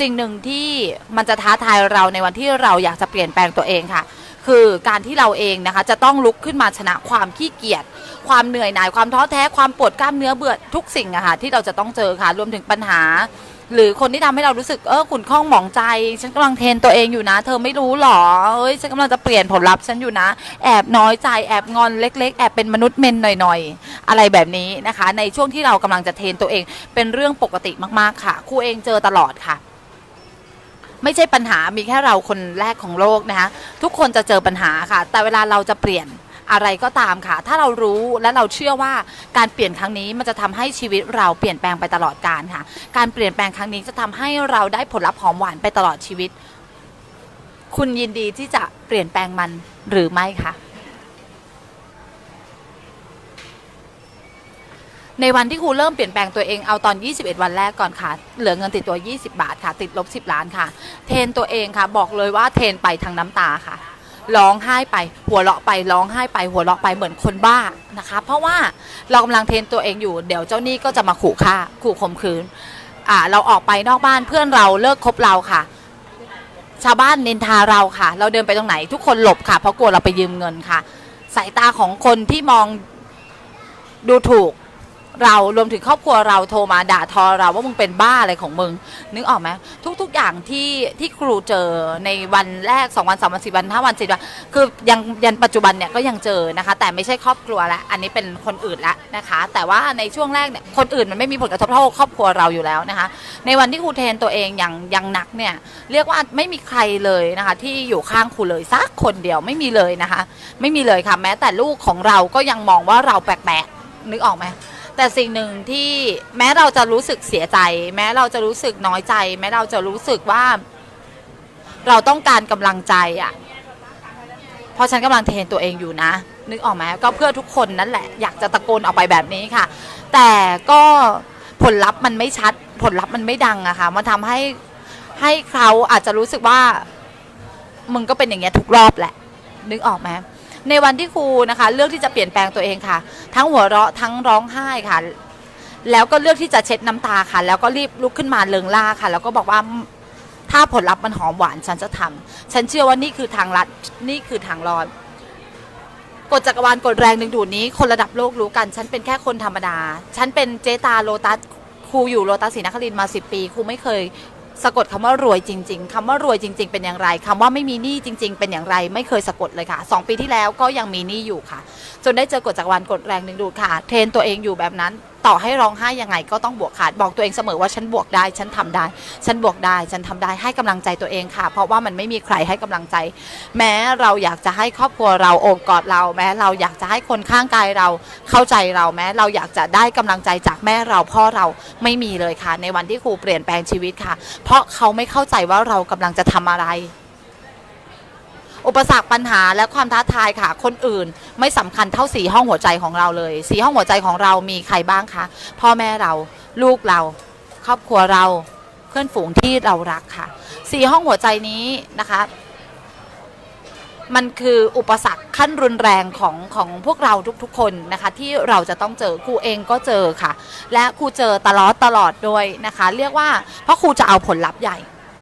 สิ่งหนึ่งที่มันจะท้าทายเราในวันที่เราอยากจะเปลี่ยนแปลงตัวเองค่ะ คือการที่เราเองนะคะ จะต้องลุกขึ้นมาชนะความขี้เกียจความเหนื่อยหน่ายความท้อแท้ความปวดกล้ามเนื้อเบื่อทุกสิ่งอะค่ะที่เราจะต้องเจอค่ะรวมถึงปัญหา หรือคนที่ทำให้เรารู้สึกเออขุ่นข้องหมองใจ ฉันกำลังเทรนตัวเองอยู่นะ เธอไม่รู้หรอเอ้ยฉันกำลังจะเปลี่ยนผลลัพธ์ฉันอยู่นะ แอบน้อยใจแอบงอนเล็ก ๆ แอบเป็นมนุษย์เมนหน่อยๆ อะไรแบบนี้นะคะ ในช่วงที่เรากำลังจะเทรนตัวเองเป็นเรื่องปกติมากๆค่ะครูเองเจอตลอดค่ะ ไม่ใช่ปัญหามีแค่เราคนแรกของโลกนะคะทุกคนจะเจอปัญหาค่ะ แต่เวลาเราจะเปลี่ยนอะไรก็ตามค่ะ ถ้าเรารู้และเราเชื่อว่าการเปลี่ยนครั้งนี้มันจะทำให้ชีวิตเราเปลี่ยนแปลงไปตลอดกาลค่ะ การเปลี่ยนแปลงครั้งนี้จะทำให้เราได้ผลลัพธ์หอมหวานไปตลอดชีวิต คุณยินดีที่จะเปลี่ยนแปลงมันหรือไม่คะ ในวันที่ครูเริ่มเปลี่ยนแปลงตัวเองเอาตอน 21 วันแรกก่อนค่ะ เหลือเงินติดตัว 20 บาทค่ะ ติดลบ 10 ล้านค่ะ เทนตัวเองค่ะ บอกเลยว่าเทนไปทางน้ำตาค่ะ ร้องไห้ไป หัวเราะไป ร้องไห้ไป หัวเราะไปเหมือนคนบ้านะคะ เพราะว่าเรากำลังเทนตัวเองอยู่ เดี๋ยวเจ้าหนี้ก็จะมาขู่ฆ่า ขู่ข่มขืน อ่า เราออกไปนอกบ้านเพื่อนเราเลิกคบเราค่ะ ชาวบ้านนินทาเราค่ะ เราเดินไปตรงไหน ทุกคนหลบค่ะ เพราะกลัวเราไปยืมเงินค่ะ สายตาของคนที่มองดูถูก เรารวมถึงครอบครัวเราโทรมาด่าทอเราว่ามึงเป็นบ้าอะไรของมึง นึกออกไหมทุก ๆ อย่างที่ที่ครูเจอในวันแรกสองวันสามวันสี่วันห้าวันสวันคือยังยันปัจจุบันเนี่ยก็ยังเจอนะคะ แต่ไม่ใช่ครอบครัวละอันนี้เป็นคนอื่นละนะคะ แต่ว่าในช่วงแรกเนี่ยคนอื่นมันไม่มีผลกระทบเท่าครอบครัวเราอยู่แล้วนะคะ ในวันที่ครูเทนตัวเองอย่างยังหนักเนี่ยเรียกว่าไม่มีใครเลยนะคะ ที่อยู่ข้างครูเลยสักคนเดียวไม่มีเลยนะคะ ไม่มีเลยค่ะแม้แต่ลูกของเราก็ยังมองว่าเราแปลกๆนึกออกไหม แต่สิ่งหนึ่งที่แม้เราจะรู้สึกเสียใจ แม้เราจะรู้สึกน้อยใจ แม้เราจะรู้สึกว่า เราต้องการกำลังใจอะ่ะ เพราะฉันกำลังเทรนตัวเองอยู่นะ นึกออกไหมก็เพื่อทุกคนนั่นแหละ อยากจะตะโกนออกไปแบบนี้ค่ะ แต่ก็ผลลัพธ์มันไม่ชัด ผลลัพธ์มันไม่ดังอะค่ะ มันทำให้ให้เขาอาจจะรู้สึกว่า มึงก็เป็นอย่างเงี้ยทุกรอบแหละ นึกออกไหม ในวันที่ครูนะคะ เลือกที่จะเปลี่ยนแปลงตัวเองค่ะ ทั้งหัวเราะทั้งร้องไห้ค่ะ แล้วก็เลือกที่จะเช็ดน้ำตาค่ะ แล้วก็รีบลุกขึ้นมาเลิงล่าค่ะ แล้วก็บอกว่าถ้าผลลัพธ์มันหอมหวานฉันจะทำฉันเชื่อว่านี่คือทางลัดนี่คือทางรอดกฎจักรวาลกฎแรงดึงดูดนี้คนระดับโลกรู้กัน ฉันเป็นแค่คนธรรมดา ฉันเป็นเจตาโลตัสครูอยู่โลตัสศรีนครินทร์มาสิบปีครูไม่เคย สะกดคำว่ารวยจริง ๆคำว่ารวยจริง ๆ เป็นอย่างไรคำว่าไม่มีหนี้จริง ๆ เป็นอย่างไร ไม่เคยสะกดเลยค่ะสองปีที่แล้วก็ยังมีหนี้อยู่ค่ะ จนได้เจอกฎจักรวาลกฎแรงดึงดูดค่ะ เทรนตัวเองอยู่แบบนั้น ต่อให้ร้องไห้ยังไงก็ต้องบวกขาดบอกตัวเองเสมอว่าฉันบวกได้ ฉันทำได้ ฉันบวกได้ ฉันทำได้ให้กำลังใจตัวเองค่ะ เพราะว่ามันไม่มีใครให้กำลังใจ แม้เราอยากจะให้ครอบครัวเราโอบกอดเรา แม้เราอยากจะให้คนข้างกายเราเข้าใจเราแม้เราอยากจะได้กำลังใจจากแม่เราพ่อเราไม่มีเลยค่ะ ในวันที่ครูเปลี่ยนแปลงชีวิตค่ะ เพราะเขาไม่เข้าใจว่าเรากำลังจะทำอะไร อุปสรรคปัญหาและความท้าทายค่ะ คนอื่นไม่สำคัญเท่าสีห้องหัวใจของเราเลยสีห้องหัวใจของเรามีใครบ้างคะพ่อแม่เราลูกเรา ครอบครัวเราเพื่อนฝูงที่เรารักค่ะสีห้องหัวใจนี้นะคะมันคืออุปสรรคขั้นรุนแรงของของพวกเราทุกๆ คนนะคะที่เราจะต้องเจอครูเองก็เจอค่ะ และครูเจอตลอดตลอดด้วยนะคะ เรียกว่าเพราะครูจะเอาผลลัพธ์ใหญ่